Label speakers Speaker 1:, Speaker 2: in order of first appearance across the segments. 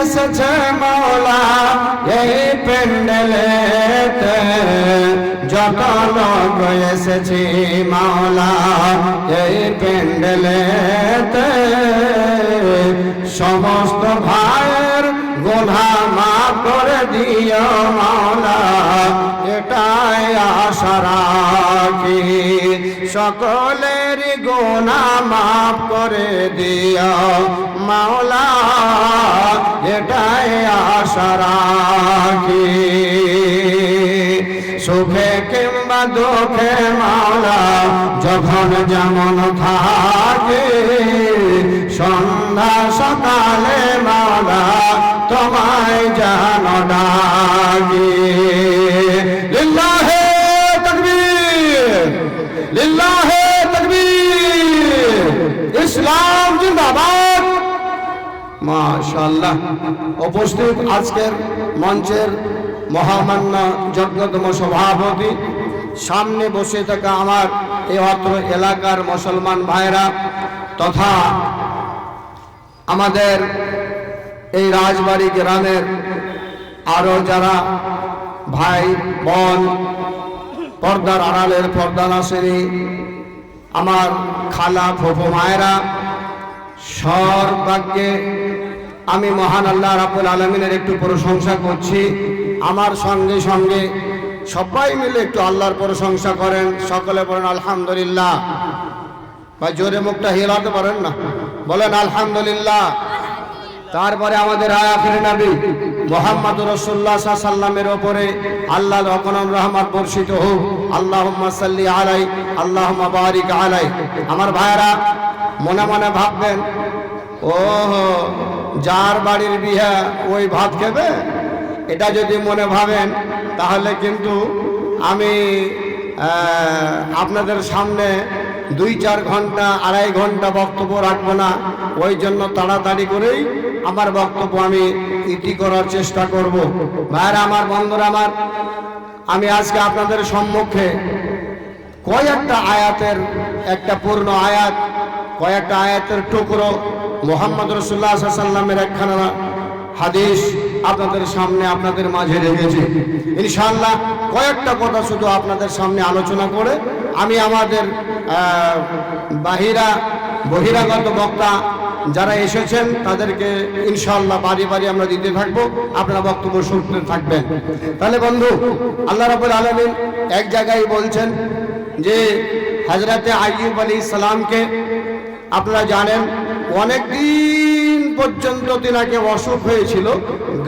Speaker 1: এসেছে মাওলা, এই প্যান্ডেলেতে যত লোক এসেছি মাওলা, এই প্যান্ডেলেতে সমস্ত ভাইয়ের গোনা মাফ করে দিও মাওলা, এটাই আশা রাখি। সকলের গোনা মাফ করে দিও। মাওলা, এটাই আশা রাখি। সুখে কিংবা দুঃখে মাওলা, যখন যেমন থাকে। সন্ধ্যা সকালে মাওলা, তোমায় জানো ডাকি। মাশাল্লাহ উপস্থিত আজকের মঞ্চের মহামান্য যজ্ঞতম সভাপতি। সামনে বসে থাকা আমার এই অত্র এলাকার মুসলমান ভাইরা তথা আমাদের এই রাজবাড়ি গ্রামের আরও যারা ভাই, বোন, পর্দার আড়ালের পর্দা নাসেনি আমার খালা ফুফু মায়েরা, সর্বাগ্যে আমি মহান আল্লাহ রাবুল আলমিনের একটু প্রশংসা করছি। আমার সঙ্গে সঙ্গে সবাই মিলে একটু আল্লাহর প্রশংসা করেন। সকলে বলেন, আলহামদুলিল্লাহ। বা জোরে মুখটা হেলাতে পারেন না। বলেন, আলহামদুলিল্লাহ। তারপরে আমাদের আয়াফের নবী। মোহাম্মদ রসুল্লাহ সাল্লামের ওপরে আল্লাহ রকনম রহমান বর্ষিত হোক। আল্লাহ সাল্লি আলাই আল্লাহ বারিক আলাই আমার ভাইরা মনে মনে ভাববেন ও যার বাড়ির বিহা ওই ভাত খেবে? এটা যদি মনে ভাবেন, তাহলে কিন্তু আমি আপনাদের সামনে দুই চার ঘণ্টা, আড়াই ঘণ্টা বক্তব্য রাখব না। ওই জন্য তাড়াতাড়ি করেই আমার বক্তব্য আমি ইতি করার চেষ্টা করব। ভাইরা আমার, বন্ধুরা আমার, আমি আজকে আপনাদের সম্মুখে কয়েকটা আয়াতের একটা পূর্ণ আয়াত, কয়েকটা আয়াতের টুকরো মোহাম্মদ রসুল্লাহ সাল্লামের একখানা হাদিস আপনাদের সামনে আপনাদের মাঝে রেখেছি। ইনশাল্লাহ কয়েকটা কথা শুধু আপনাদের সামনে আলোচনা করে আমি আমাদের বাহিরা, বহিরাগত বক্তা যারা এসেছেন তাদেরকে ইনশাল্লাহ বাড়ি বাড়ি আমরা দিতে থাকব। আপনারা বক্তব্য শুনতে থাকবেন। তাহলে বন্ধু, আল্লাহ রাবুল আলমিন এক জায়গায় বলছেন যে হাজরাতে আইয়ুব আলী সালামকে আপনারা জানেন অনেক দিন পর্যন্ত তিনাকে অসুখ হয়েছিল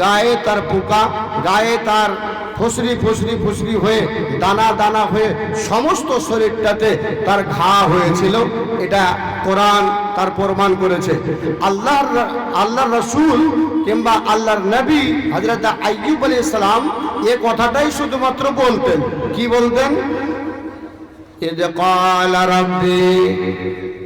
Speaker 1: গায়ে তার পোকা গায়ে তার ফসরি ফসরি ফসরি হয়ে দানা দানা হয়ে সমস্ত শরীরটাতে তার ঘা হয়েছিল এটা কোরআন তার প্রমাণ করেছে আল্লাহর আল্লাহর রসুল কিংবা আল্লাহর নবী হজরত আইয়ুব আলী ইসলাম এ কথাটাই শুধুমাত্র বলতেন কি বলতেন إذ قال ربي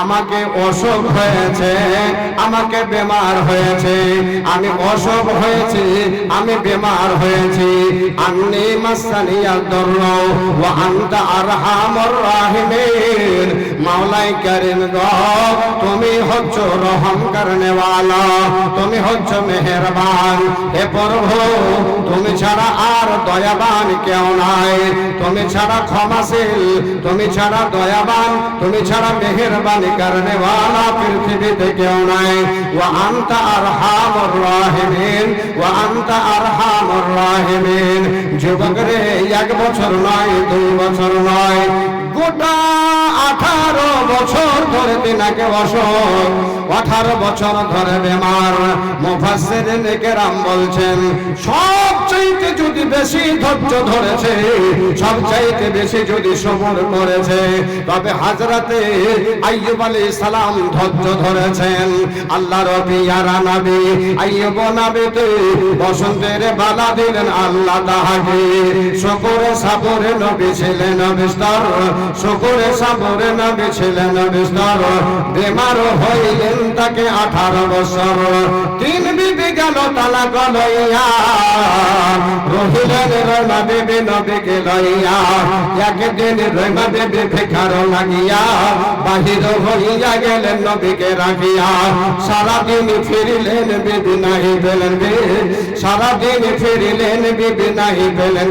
Speaker 1: আমাকে অসুখ হয়েছে, আমাকে বেমার হয়েছে। আমি অসুখ হয়েছি, আমি বেমার হয়েছি। আন্নি মাসানিয়া দুর্র ওয়া আনতা আরহামুর রাহিমিন। মাওলাই করিম তুমি হচ্ছ রহম করনে वाला তুমি হচ্ছ মেহেরবান। হে প্রভু, তুমি ছাড়া আর দয়াবান কেউ নাই। তুমি ছাড়া ক্ষমাশীল, তুমি ছাড়া দয়াবান, তুমি ছাড়া মেহেরবানি। করনে वाला পৃথিবীতে কেউ নাই। ওয়া আনতা আরহামুর রাহিমিন, ওয়া আনতা আরহামুর রাহিমিন। যুবক রে, এক বছর নয়, দুই বছর নয়, গোটা আঠারো বছর ধরে তিনাকে অসুখ আঠারো বছর ধরে বেমার। মুফাসসিরিন কেরাম বলছেন সবচেয়ে যদি বেশি ধৈর্য ধরেছে, সবচাইতে বেশি যদি সবর করেছে, তবে হাজরাতে আইয়ুব আলাইহিস সালাম ধৈর্য ধরেছেন। আল্লাহ রবি রবিয়ারা নবী আইয়ুব নবীতে বসন্তের বালা দিলেন, আল্লাহ তাহাকে। শকরে সাবরে নবী ছিলেন বিস্তর শকরে সাবরে নবী ছিলেন বিস্তর বেমার হইলেন তাকে আঠারো বছর। তিন বিবি গেল, তালা গলইয়া। রহিলেন রমা দেবী নবীকে লইয়া। একদিন দেবী ভিখার লাগিয়া, বাহির হইয়া গেলেন নবীকে রাখিয়া। সারাদিন ফিরিলেন বিবি নাহি পেলেন সারাদিন ফিরিলেন বিবি নাহি পেলেন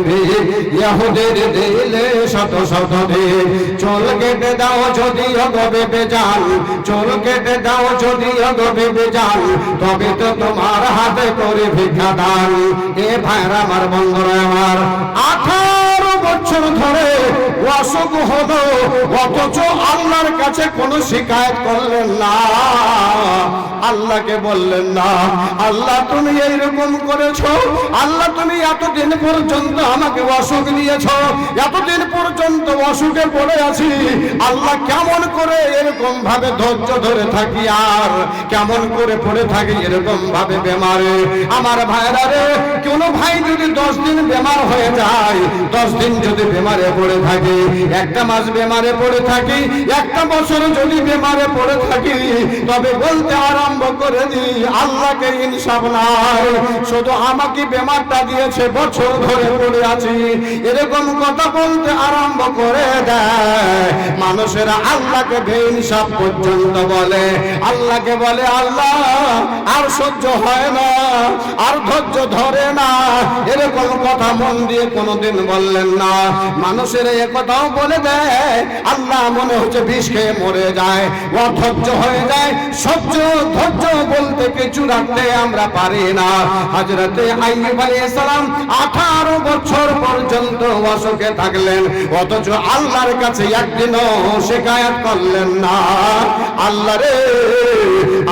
Speaker 1: ইহুদের দিলে শত শত দিন চোল দাও যদি হবে বেজাল চোর কেটে দাও যদি হবে বেজাল তবে তো তোমার হাতে করে ভিক্ষা দান। এ ভাইরা, আমার বন্ধুরা আমার, আঠারো বছর ধরে অসুখ হলো, অথচ আল্লাহর কাছে কোনো শিকায়ত করলেন না। আল্লাহকে বললেন, না, আল্লাহ তুমি এইরকম করেছ, আল্লাহ তুমি এতদিন পর্যন্ত আমাকে অসুখ দিয়েছ, এতদিন পর্যন্ত অসুখে পড়ে আছি। আল্লাহ কেমন করে এরকম ভাবে ধৈর্য ধরে থাকি আর কেমন করে পড়ে থাকি এরকম ভাবে বেমারে? আমার ভাইরা রে, কোনো ভাই যদি দশ দিন বেমার হয়ে যায়, দশ দিন যদি বেমারে পড়ে থাকি, একটা মাস বেমারে পড়ে থাকি, একটা বছর যদি বেমারে পড়ে থাকি, তবে বলতে আরম্ভ করে দি, আল্লাহকে ইনসাফ নাই। শুধু আমাকে বেমারটা দিয়েছে, বছর ধরে পড়ে আছি। এরকম কথা বলতে আরম্ভ করে দেয়। মানুষেরা আল্লাহকে বেইনসাফ পর্যন্ত বলে। আল্লাহকে বলে, আল্লাহ, আর সহ্য হয় না, আর ধৈর্য ধরে না। এরকম কথা মন দিয়ে কোনোদিন বললেন না। মানুষের এ কথাও বলে দেয়, আল্লাহ মনে হচ্ছে বিষ খেয়ে মরে যায়, অধৈর্য হয়ে যায়, সহ্য ধৈর্য বলতে কিছু রাখতে আমরা পারি না। হাজরতে সালাম 18 বছর পর্যন্ত অসুখে থাকলেন, অথচ আল্লাহর কাছে একদিনও শিকায়াত করলেন না। আল্লাহ রে,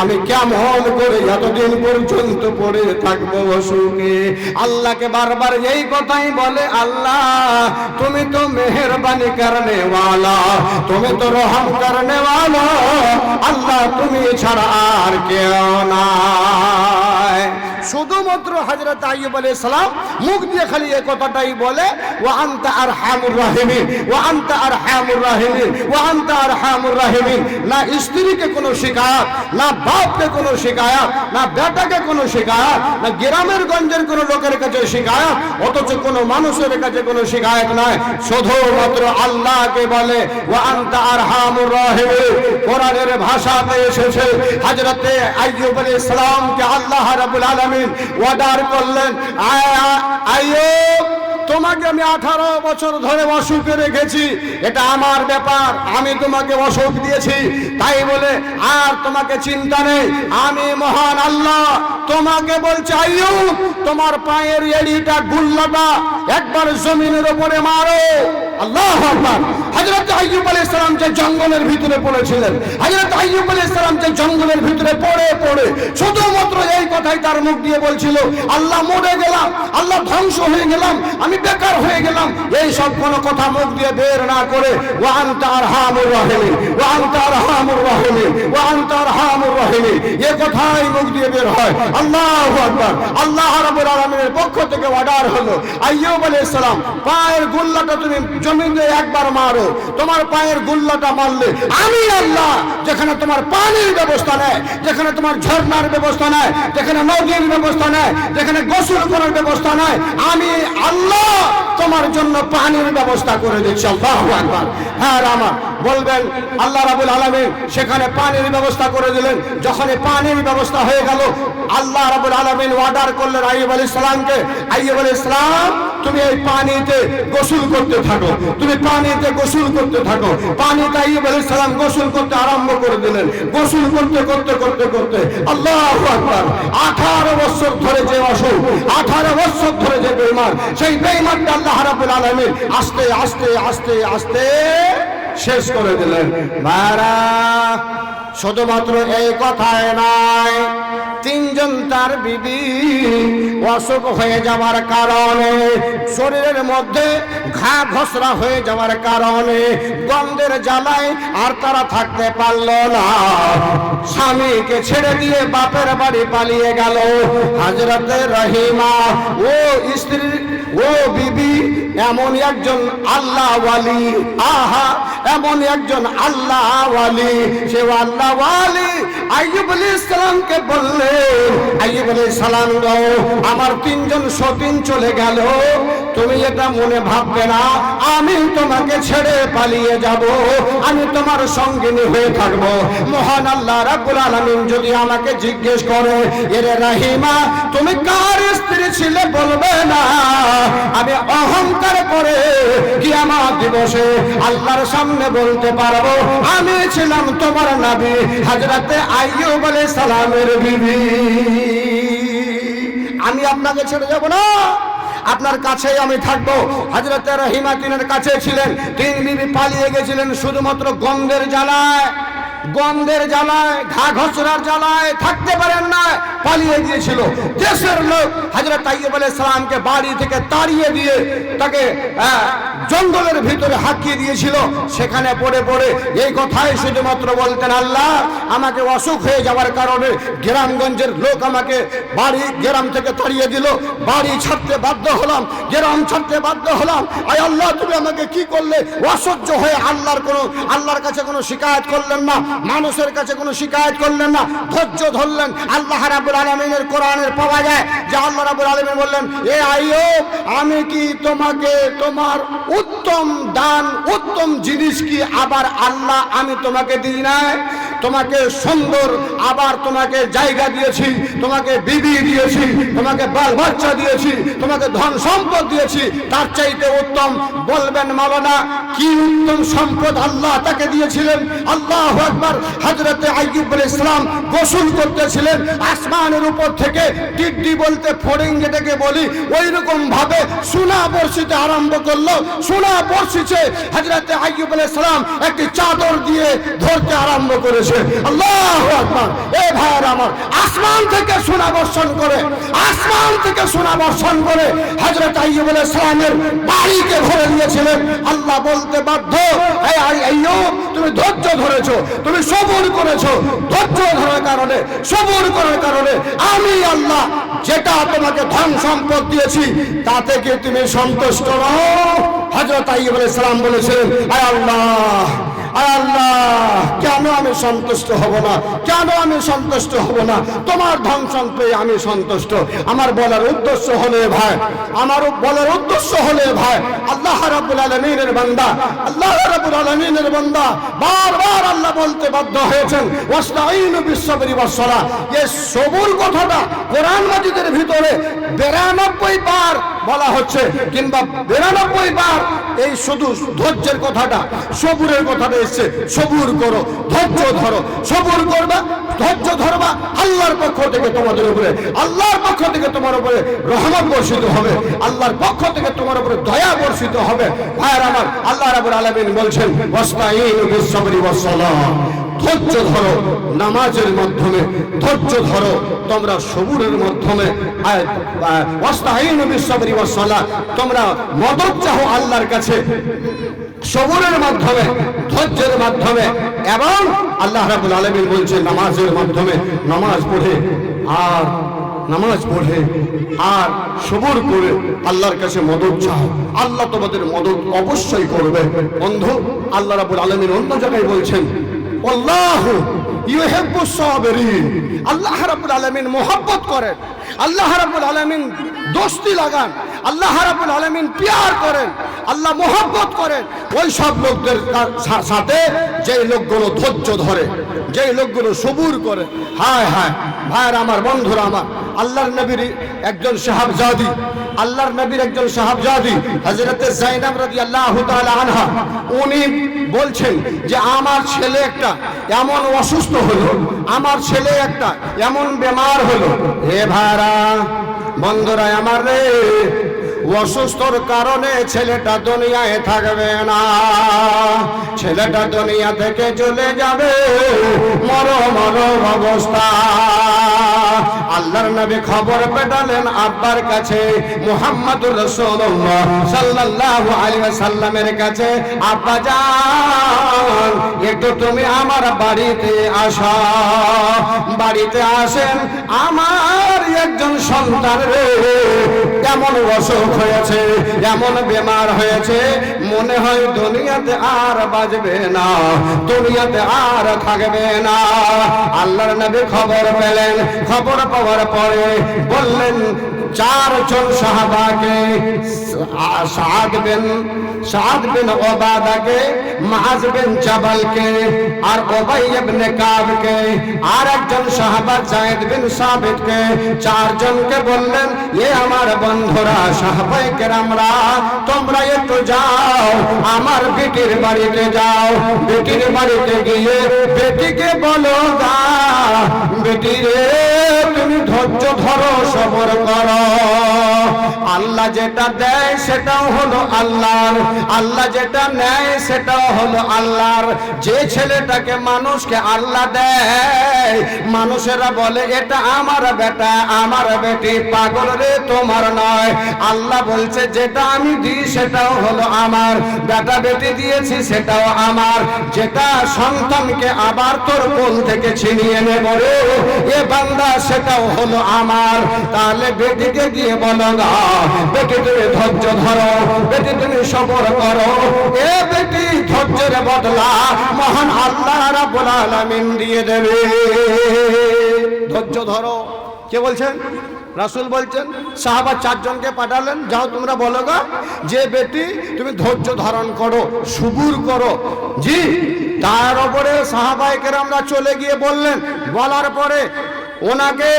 Speaker 1: আমি কেমন করে এতদিন পর্যন্ত পড়ে থাকব অসুখে? আল্লাহকে বারবার এই কথাই বলে, আল্লাহ তুমি তো মেহরবানি করনে ওয়ালা তুমি তো রহম করনে ওয়ালা আল্লাহ তুমি ছাড়া আর কেউ নাই শুধুমাত্র হজরত আইয়ুব আলাইহিস সালাম মুখ দিয়ে খালি এই কথাটাই বলে, ওয়া আনতা আরহামুর রাহিমিন, ওয়া আনতা আরহামুর রাহিমিন, ওয়া আনতা আরহামুর রাহিমিন। না স্ত্রীকে কোনো শিকায়ত, না বাপকে কোনো শিকায়ত, না বেটাকে কোনো শিকায়ত, না গ্রামের গঞ্জের কোনো লোকের কাছে শিকায়ত, অথচ কোনো মানুষের কাছে কোনো শিকায়ত নাই। শুধুমাত্র আল্লাহকে বলে, ওয়া আনতা আরহামুর রাহিমিন। কোরআনের ভাষাতে এসেছে, হযরতে আইয়ুব আলাইহিস সালামকে আল্লাহ রাব্বুল আলামিন অর্ডার করলেন। আয় তোমাকে আমি আঠারো বছর ধরে অসুখে রেখেছি, এটা আমার ব্যাপার, আমি তোমাকে অসুখ দিয়েছি, তাই বলে আর তোমাকে চিন্তা নেই, আমি মহান আল্লাহ, তোমাকে বলছি আইয়ুব তোমার পায়ের এড়িটা গুল্লাটা একবার জমিনের ওপরে মারো। আল্লাহ আকবার। হযরত আইয়ুব আলাইহিস সালাম যে জঙ্গলের ভিতরে পড়েছিলেন, হযরত আইয়ুব আলাইহিস সালাম যে জঙ্গলের ভিতরে পড়ে পড়ে, শুধুমাত্র এই কথাই তার মুখ দিয়ে বলছিল, আল্লাহ মরে গেলাম, আল্লাহ ধ্বংস হয়ে গেলাম, আমি বেকার হয়ে গেলাম। এই সব কোনো কথা মুখ দিয়ে বের না করে, ওয়া আনতা আরহামুর রাহিমিন, ওয়া আনতা আরহামুর রাহিমিন, ওয়া আনতা আরহামুর রাহিমিন। এই কথাই মুখ দিয়ে বের হয়। আল্লাহ আকবার। আল্লাহ রাব্বুল আলামিনের পক্ষ থেকে অর্ডার হলো, আইয়ুব আলাইহিস সালাম, পায়ের গুল্লাটা তুমি জমিনে একবার মারো, তোমার পায়ের গুল্লাটা মারলে, আমি আল্লাহ, যেখানে তোমার পানির ব্যবস্থা নেই যেখানে তোমার ঝর্ণার ব্যবস্থা নেই যেখানে নদীর ব্যবস্থা নেই যেখানে গোসল করার ব্যবস্থা নেই আমি আল্লাহ তোমার জন্য পানির ব্যবস্থা করে দিচ্ছি, আল্লাহু আকবার। হ্যাঁ আমার বলবেন, আল্লাহ রাবুল আলামিন সেখানে পানির ব্যবস্থা করে দিলেন যখন পানির ব্যবস্থা হয়ে গেল, আল্লাহ রাবুল আলামিন অর্ডার করলেন আইয়ুব আলাইহিস সালামকে, আইয়ুব আলাইহিস সালাম, তুমি এই পানিতে গোসল করতে থাকো। তুমি পানিতে গোসল করতে থাকো। পানি তাইব আলী সালাম গোসল করতে আরম্ভ করে দিলেন। গোসল করতে করতে করতে করতে আল্লাহ 18 বছর ধরে যে অসুখ 18 বছর ধরে যে বেমার সেই বেমারটা আল্লাহ হারাবুল আলমের আস্তে আস্তে আস্তে আস্তে শেষ করে দিলেন। মারা শুধুমাত্র এই কথায় নয়, তিনজন তার বিবি অসুখ হয়ে যাওয়ার কারণে, শরীরের মধ্যে ঘা ঘসরা হয়ে যাওয়ার কারণে গন্ধের জ্বালায় আর তারা থাকতে পারল না। স্বামীকে ছেড়ে দিয়ে বাপের বাড়ি পালিয়ে গেল। হাজরতে রহিমা, ও স্ত্রী, ও বিবি এমন একজন আল্লাহ আহা, এমন একজন আল্লাহ ওয়ালি। সে আল্লাহ ওয়ালি। আইয়ুব আলাইহিস সালামকে বললেন আইয়ুব আলাইহিস সালাম গো, আমার তিনজন সতীন চলে গেল। তুমি এটা মনে ভাববে না, আমি তোমাকে ছেড়ে পালিয়ে যাব। আমি তোমার সঙ্গিনী হয়ে থাকব। মহান আল্লাহ রাব্বুল আলামিন যদি আমাকে জিজ্ঞেস করে, এরে রাহিমা, তুমি কার স্ত্রী ছিলে? বলবে না। আমি অহংকার করে কিয়ামত দিবসে আল্লাহর সামনে বলতে পারব, আমি ছিলাম তোমার নাবি, হযরতে আইয়ুব বলে সালামের বিবি। আমি আপনাকে ছেড়ে যাব না। আপনার কাছেই আমি থাকব। হজরত রহিমা তিনের কাছে ছিলেন, তিন বিবি পালিয়ে গেছিলেন শুধুমাত্র গন্ধের জ্বালায়। গন্ধের জ্বালায়, ঘা ঘসরার জ্বালায় থাকতে পারেন না, পালিয়ে গিয়েছিল। দেশের লোক হাজরত তাইব আলাইহিস সালামকে বাড়ি থেকে তাড়িয়ে দিয়ে তাকে জঙ্গলের ভিতরে হাঁকিয়ে দিয়েছিল। সেখানে পড়ে পড়ে এই কথাই শুধুমাত্র বলতেন, আল্লাহ, আমাকে অসুখ হয়ে যাওয়ার কারণে গ্রামগঞ্জের লোক আমাকে বাড়ি, গ্রাম থেকে তাড়িয়ে দিল। বাড়ি ছাড়তে বাধ্য হলাম, গ্রাম ছাড়তে বাধ্য হলাম। আয় আল্লাহ, তুমি আমাকে কি করলে? অসহ্য হয়ে আল্লাহর কোনো, আল্লাহর কাছে কোনো শিকায়ত করলেন না, মানুষের কাছে কোনো শিকায়ত করলেন না। ধৈর্য ধরলেন, আল্লাহ রাবুল আলমিনের কোরআনের পাওয়া যায়, যে আল্লাহ রাবুল আলমিন বললেন, এ আইয়ুব, আমি কি তোমাকে, তোমার উত্তম দান, উত্তম জিনিস কি আবার আল্লাহ আমি তোমাকে দিই নাই? তোমাকে সুন্দর, আবার তোমাকে জায়গা দিয়েছি, তোমাকে বিবি দিয়েছি, তোমাকে বাল বাচ্চা দিয়েছি, তোমাকে ধন সম্পদ দিয়েছি, তার চাইতে উত্তম বলবেন মাওলানা, কি উত্তম সম্পদ আল্লাহ তাকে দিয়েছিলেন? আল্লাহ একবার হজরতে আইয়ুব ইসলাম গোসল করতেছিলেন, আসমানের উপর থেকে টিড্ডি বলতে ফড়িং যেটাকে বলি ওই রকম ভাবে সোনা বর্ষিতে আরম্ভ করল সোনা বর্ষিছে। হজরতে আলাইহিস সালাম একটি চাদর দিয়ে ধরতে আরম্ভ করেছে। আল্লাহ আকবার। এ ভাইয়ের আমার, আসমান থেকে সোনা বর্ষণ করে, আসমান থেকে সোনা বর্ষণ করে হজরত আলাইহিস সালামের বাড়িকে ভরে দিয়েছিলেন। আল্লাহ বলতে বাধ্য তুমি ধৈর্য ধরেছো, তুমি সবুর করেছ। ধৈর্য ধরার কারণে, সবুর করার কারণে আমি আল্লাহ যেটা তোমাকে ধন সম্পদ দিয়েছি তা থেকে তুমি সন্তুষ্ট নও? হজরত সালাম বলেছিলেন, আয় আল্লাহ আল্লাহ, কেন আমি সন্তুষ্ট হব না? কেন আমি সন্তুষ্ট হব না? তোমার ধন সম্পে আমি সন্তুষ্ট। আমার বলার উদ্দেশ্য হলে ভাই, আমার বলার উদ্দেশ্য হলে ভাই, আল্লাহ রাব্বুল আলামিনের বান্দা, আল্লাহ রাব্বুল আলামিনের বান্দা বারবার আল্লাহ বলতে বাধ্য হয়েছেন ওয়াস্তাইনু বিসসাবরি ওয়াসসালাহ এই সবুর কথাটা কোরআন মাজিদের ভিতরে 92 বার বলা হচ্ছে, কিংবা 92 বার এই শুধু ধৈর্যের কথাটা, সবুরের কথাটা এসছে, সবুর করো, ধৈর্য ধরো, সবুর করবা, ধৈর্য ধরবা, আল্লাহর পক্ষ থেকে তোমাদের উপরে, আল্লাহর পক্ষ থেকে তোমার উপরে রহমত বর্ষিত হবে, আল্লাহর পক্ষ থেকে তোমার উপরে দয়া বর্ষিত হবে। ভাইয়ের আমার, আল্লাহ রাবুল আলামিন বলছেন ওয়াস্তাইনু বিসসাবরি ওয়াসসালাহ ধৈর্য ধরো। নামাজের মাধ্যমে ধৈর্য ধরো। তোমরা সবুরের মাধ্যমে তোমরা মদত চাও আল্লাহর কাছে সবরের মাধ্যমে, ধৈর্যের মাধ্যমে এবং আল্লাহ রাবুল আলমিন বলছে, নামাজের মাধ্যমে নামাজ পড়ে আর নামাজ পড়ে আর সবর করে আল্লাহর কাছে মদত চাও। আল্লাহ তোমাদের মদত অবশ্যই করবে। বন্ধু, আল্লাহ রাবুল আলমিন অন্য জায়গায় বলছেন আল্লাহ করেন। আলামিন দোস্তি লাগান। পিয়ার করেন। আল্লাহ করেন। লোকদের সাথে যেই লোকগুলো ধৈর্য ধরে, যেই লোকগুলো সবুর করে, হায় হায়, ভাইয়ের আমার, বন্ধুরা আমার আল্লাহর নবীর একজন সাহাবজাদি, আল্লাহর নবীর একজন সাহাবজাদি, হযরতে জাইনাব রাদিয়াল্লাহু তাআলা আনহা, উনি বলছেন যে আমার ছেলে একটা এমন অসুস্থ হলো, আমার ছেলে একটা এমন বেমার হলো। হে ভাড়া বন্ধুরা আমার রে অসুস্থর কারণে ছেলেটা দুনিয়ায় থাকবে না। ছেলেটা দুনিয়া থেকে চলে যাবে। মর মর অবস্থা। আল্লাহর নবী খবর পেটালেন আব্বার কাছে, মুহাম্মদুর রাসূলুল্লাহ সাল্লাল্লাহু আলাইহি সাল্লামের কাছে, আব্বা যান একটু তুমি আমার বাড়িতে আসা। বাড়িতে আসেন আমার একজন সন্তান রে। এমন অসুখ হয়েছে এমন বেমার হয়েছে, মনে হয় দুনিয়াতে আর বাজবে না, দুনিয়াতে আর থাকবে না। আল্লাহর নবী খবর পেলেন, খবর পাওয়ার পরে বললেন চারজন সাহাবাকে সাদ বিন সাদ বিন ওবাদাকে মাজ বিন জাবালকে, আর ওবাই ইবনে কাবকে আর একজন সাহাবা জায়েদ বিন সাবিতকে, চারজনকে বললেন, এ আমার বন্ধুরা সাহাবাই কেরামরা, তোমরা একটু যাও, আমার বেটির বাড়িতে যাও। বেটির বাড়িতে গিয়ে বেটিকে বলো, গা, বেটি রে, তুমি ধৈর্য ধরো, সবর করো। আল্লাহ যেটা দেয় সেটাও হলো আল্লাহর। আল্লাহ যেটা নেয় সেটাও হলো আল্লাহর। যে ছেলেটাকে মানুষকে আল্লাহ দেয়, মানুষেরা বলে, এটা আমার বেটা, আমার বেটি, পাগল রে, তোমার নয়। আল্লাহ বলছে, যেটা আমি দিই সেটাও হলো আমার। বেটা বেটি দিয়েছি সেটাও আমার। যেটা সন্তানকে আবার তোর কোল থেকে ছিনিয়ে নেব রে, এ বান্দা সেটাও হলো আমার। তাহলে বেটিকে গিয়ে বলো না বেটি তুমি ধৈর্য ধরো বেটি তুমি সবর করো। এ বেটি ধৈর্যের বদলা মহান আল্লাহ রাব্বুল আলামিন দিয়ে দেবে। ধৈর্য ধরো। কে বলছেন? রাসুল বলছেন, সাহাবা চারজনকে পাঠালেন, যাও তোমরা বলো গা, যে বেটি তুমি ধৈর্য ধারণ করো, সুবুর করো। জি, তার ওপরে সাহাবাইকের আমরা চলে গিয়ে বললেন, বলার পরে ওনাকে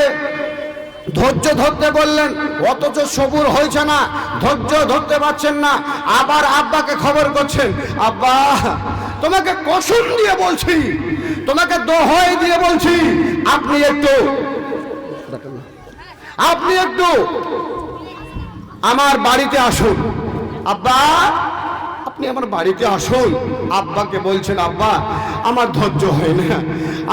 Speaker 1: ধৈর্য ধরতে বললেন, অথচ সবুর হয়েছে না, ধৈর্য ধরতে পারছেন না। আবার আব্বাকে খবর করছেন, আব্বা, তোমাকে কসম দিয়ে বলছি, তোমাকে দোহাই দিয়ে বলছি, আপনি একটু আপনি একটু আমার বাড়িতে আসুন। আব্বা আপনি আমার বাড়িতে আসুন। আব্বাকে বলছেন, আব্বা, আমার ধৈর্য হয় না।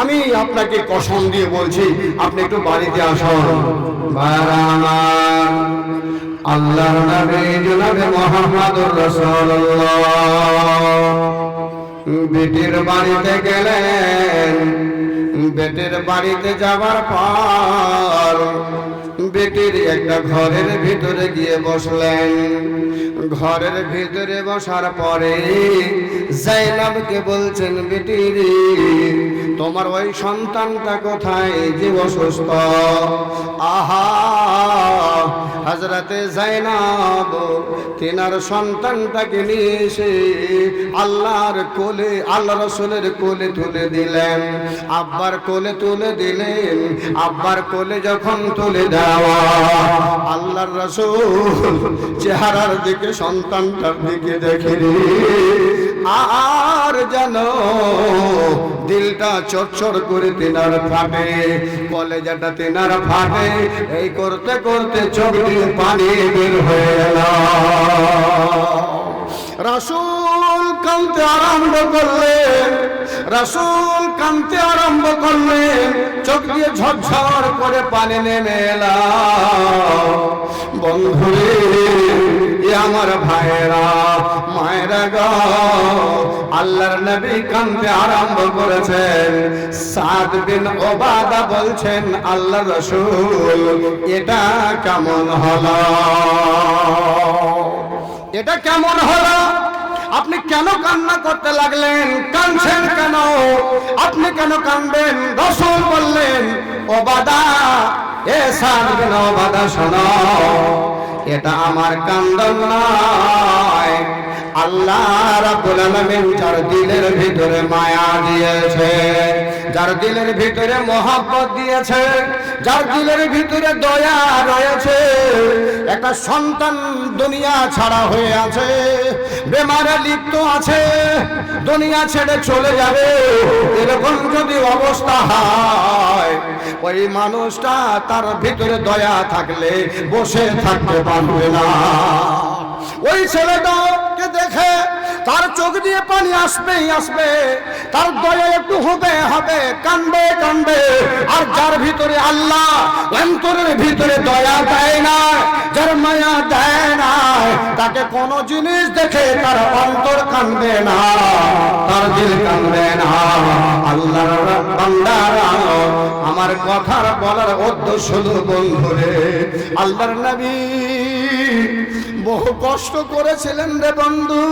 Speaker 1: আমি আপনাকে কসম দিয়ে বলছি, আপনি একটু বাড়িতে আসুন। রাসূলুল্লাহ। বেটির বাড়িতে গেলেন। বেটির বাড়িতে যাবার পর বেটির একটা ঘরের ভিতরে গিয়ে বসলেন। ঘরের ভিতরে বসার পরে জাইনাবকে বলছেন, বেটি রে, তোমার ওই সন্তানটা কোথায়? যে অসুস্থ। হাজরাতে জাইনাব তেনার সন্তানটাকে নিয়ে এসে আল্লাহর কোলে আল্লাহ রসুলের কোলে তুলে দিলেন। আব্বার কোলে তুলে দিলেন, আব্বার কোলে যখন তুলে দেওয়া, আল্লাহর রসুল চেহারার দিকে, সন্তানটার দিকে দেখে আর যেন দিলটা চরচর করে তেনার ফাটে কলেজাটা তেনার ফাটে এই করতে করতে চোখ দিয়ে পানি বের হয়ে গেল রাসুল কানতে আরম্ভ করলেন। রাসূল কানতে আরম্ভ করলেন, চোখ দিয়ে ঝরঝর করে পানি নেমে এ আমার ভাইরা মায়েরা গ, আল্লাহর নবী কানতে আরম্ভ করেছেন। সাত দিন ওবাদা বলছেন, আল্লাহ রসুল, এটা কেমন হলো? এটা কেমন হলো? আপনি কেন কান্না করতে লাগলেন? কানছেন কেন? আপনি কেন কানবেন রসুল বললেন, ও বাদা, এ সারবেন বাদা শোনো, এটা আমার কান্দন নয়। আল্লাহ রাব্বুল ভিতরে মায়া দিয়েছে, যার ভিতরে দিয়েছে, যার ভিতরে দয়া রয়েছে, একটা সন্তান দুনিয়া ছাড়া হয়ে আছে, বেমারে লিপ্ত আছে, দুনিয়া ছেড়ে চলে যাবে। এরকম যদি অবস্থা হয়, ওই মানুষটা তার ভিতরে দয়া থাকলে বসে থাকতে পারবে না। ওই ছেলেটাকে দেখে তার চোখ দিয়ে পানি আসবেই আসবে। তার দয়া একটু হবে হবে। কানবে কানবে। আর যার ভিতরে আল্লাহ, অন্তরের ভিতরে দয়া দেয় না, যার মায়া দেয় না, তাকে কোন জিনিস দেখে তার অন্তর কানবে না, তার দিল কানবে না। বান্দারা আমার কথার বলার অর্থ শুধু বন্ধুরে, আল্লাহর নবী বহু কষ্ট করেছিলেন রে বন্ধু।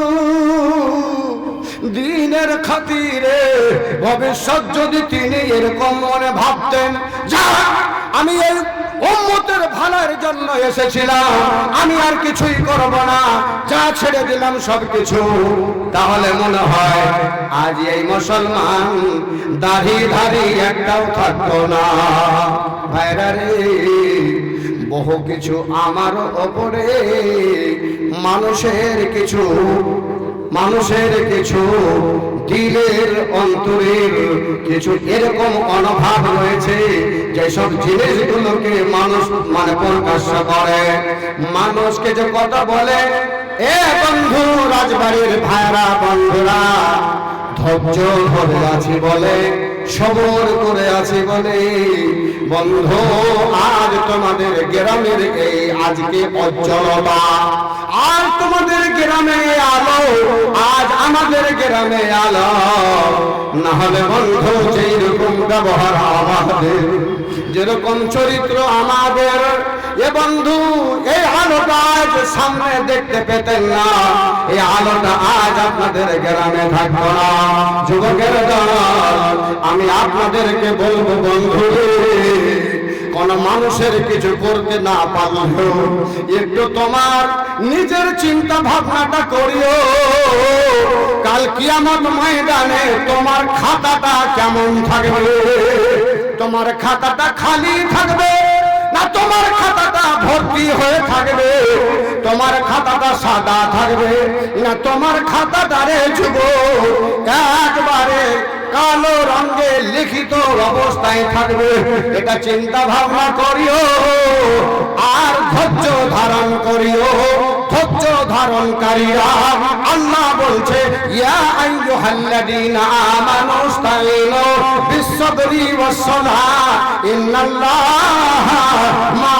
Speaker 1: দিনের খাতিরে ভবিষ্যৎ যদি তিনি এরকম মনে ভাবতেন, যা, আমি এই উম্মতের ভালোর জন্য এসেছিলাম, আমি আর কিছুই করব না, যা ছেড়ে দিলাম সব কিছু তাহলে মনে হয়, আজ এই মুসলমান দাড়ি ধারি একটাও থাকতো না। ভাইরা রে বহু কিছু আমার ওপরে, মানুষের কিছু মানুষের কিছু, দিলের অন্তরের কিছু এরকম অনভাব রয়েছে, যেসব জিনিসগুলোকে মানুষ মানে প্রকাশ্য করে। মানুষকে যে কথা বলে, এ বন্ধু, রাজবাড়ির ভাইরা, বন্ধুরা ধৈর্য ধরে আছি বলে, সবর করে আছি বলে। বন্ধু, আজ তোমাদের গ্রামের এই আজকে অজ্জ্বলতা আর তোমাদের গ্রামে আলো, আজ আমাদের গ্রামে আলো। না হলে বন্ধু যেই রকম ব্যবহার আমাদের, যেরকম চরিত্র আমাদের এ বন্ধু, এই আলোটা আজ সামনে দেখতে পেতেন না। এই আলোটা আজ আপনাদের গ্রামে থাকতো না। যুবকের দল, আমি আপনাদেরকে বলব বন্ধু, কোন মানুষের কিছু করতে না পারলেও একটু তোমার নিজের চিন্তা ভাবনাটা করিও। কাল কিয়ামত ময়দানে তোমার খাতাটা কেমন থাকবে? তোমার খাতাটা খালি থাকবে না তোমার খাতাটা ভর্তি হয়ে থাকবে, তোমার খাতাটা সাদা থাকবে। না, তোমার খাতাটা রে যুব একবারে কালো রঙে লিখিত অবস্থায় থাকবে। এটা চিন্তা ভাবনা করিও, আর ধৈর্য ধারণ করিও, ধৈর্য ধারণকারীরা আল্লাহ বলছে, ইয়া আইয়ুহাল্লাযীনা আমানুস্তাঈনু বিসসবরি ওয়াস-সালাহ, ইন্নাল্লাহা সাবিরিন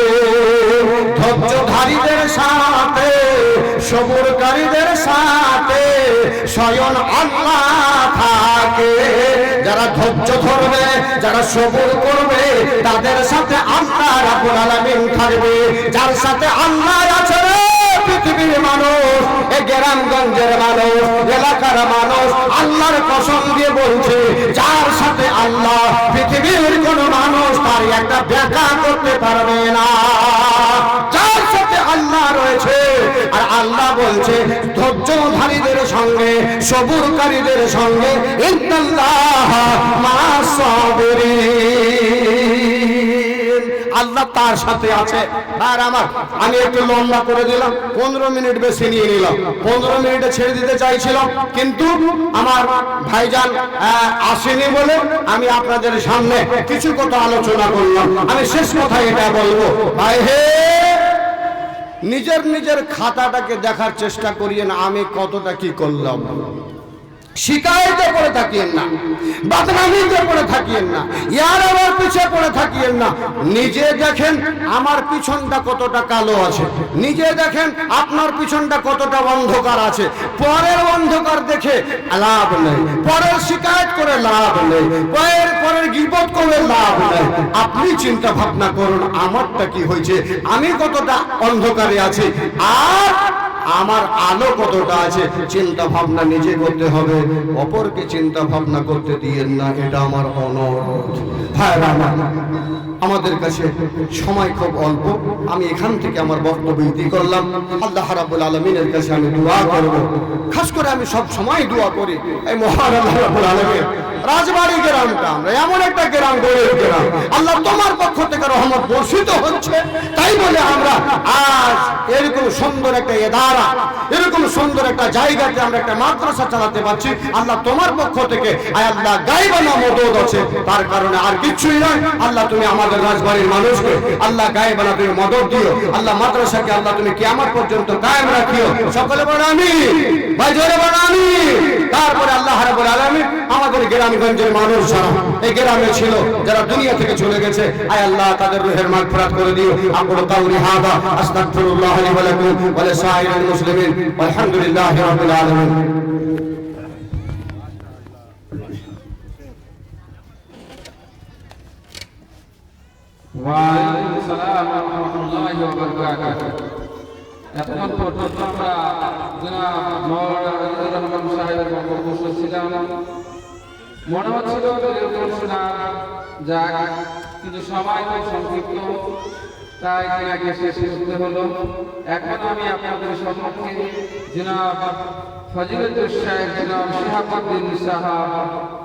Speaker 1: যারা ধৈর্য ধরবে, যারা সবর করবে, তাদের সাথে আল্লাহ রাব্বুল আলামিন থাকবে। যার সাথে আল্লাহ আছে পৃথিবীর মানুষ এই গ্রামগঞ্জের মানুষ, এলাকার মানুষ, আল্লাহর কসম দিয়ে বলছে, যার সাথে আল্লাহ পৃথিবীর কোন মানুষ তার একটা ব্যাখ্যা করতে পারবে না। যার সাথে আল্লাহ রয়েছে আল্লাহ বলছে, ধৈর্যধারীদের সঙ্গে, সবুরকারীদের সঙ্গে। আল্লাহ তার সাথে আছে। আর আমার, আমি একটু লম্বা করে দিলাম, পনেরো মিনিট বেশি নিয়ে নিলাম। পনেরো মিনিটে ছেড়ে দিতে চাইছিলাম, কিন্তু আমার ভাইজান আসেনি বলে আমি আপনাদের সামনে কিছু কথা আলোচনা করলাম। আমি শেষ কথা এটা বলব। ভাই হে নিজের নিজের খাতাটাকে দেখার চেষ্টা করিয়েন আমি কতটা কি করলাম? শিকায়তে পড়ে থাকিয়েন না, বদনামিতে পড়ে থাকিয়েন না, ইয়ার আমার পিছে পড়ে থাকিয়েন না। নিজে দেখেন আমার পিছনটা কতটা কালো আছে। নিজে দেখেন আপনার পিছনটা কতটা অন্ধকার আছে। পরের অন্ধকার দেখে লাভ নেই। পরের শিকায়ত করে লাভ নেই। পরের পরের গিবত করে লাভ নেই। আপনি চিন্তা ভাবনা করুন, আমারটা কি হয়েছে? আমি কতটা অন্ধকারে আছি? আর আমার আলো কতটা আছে, চিন্তা ভাবনা নিজে করতে হবে। অপরকে চিন্তা ভাবনা করতে দিয়েন না, এটা আমার অনুরোধ। আমার আমাদের কাছে সময় খুব অল্প। আমি এখান থেকে আমার বক্তব্য ইতি করলাম। আল্লাহ রাব্বুল আলমিনের কাছে আমি দোয়া করব। খাস করে আমি সব সময় দোয়া করি। এই মহান আল্লাহ রাব্বুল আলমিন, রাজবাড়ি গ্রামটা আমরা, এমন একটা গ্রাম গড়ে গ্রাম। আল্লাহ তোমার পক্ষ থেকে রহমত বর্ষিত হচ্ছে। তাই বলে আমরা আজ এরকম সুন্দর একটা এদারা এরকম সুন্দর একটা জায়গাতে আমরা একটা মাদ্রাসা চালাতে পারছি। আল্লাহ তোমার পক্ষ থেকে, আয় আল্লাহ, গাইবানা মদত আছে। তার কারণে আর কিছুই নয়। আল্লাহ, তুমি আমাদের রাজবাড়ির মানুষকে আল্লাহ গাইবানা তুমি মদত দিও। আল্লাহ মাদ্রাসাকে আল্লাহ তুমি কিয়ামত পর্যন্ত কায়েম রাখিও। সকলে বড় আমি ভাই, জোরে বড় আমি তারপরে গ্রামগঞ্জের মানুষ যারা, এই গ্রামে ছিল, যারা দুনিয়া থেকে চলে গেছে, আয় আল্লাহ, তাদের রুহের মাগফিরাত করে দিও। আকুলু কাউলি হাদা, আস্তাগফিরুল্লাহ লি ওয়া লাকুম ওয়া লিসাইরিল মুসলিমিন। আলহামদুলিল্লাহি রাব্বিল আলামিন।
Speaker 2: আমরা মনে হচ্ছিল এরকম শোনা যাক, কিন্তু সময় খুব সংক্ষিপ্ত তাই কিনাকে শেষ করতে হলো। এখন আমি আপনাদের সম্মুখে জনাব ফজিলতুল সাহেব জনাব শিহাবুদ্দিন সাহাব।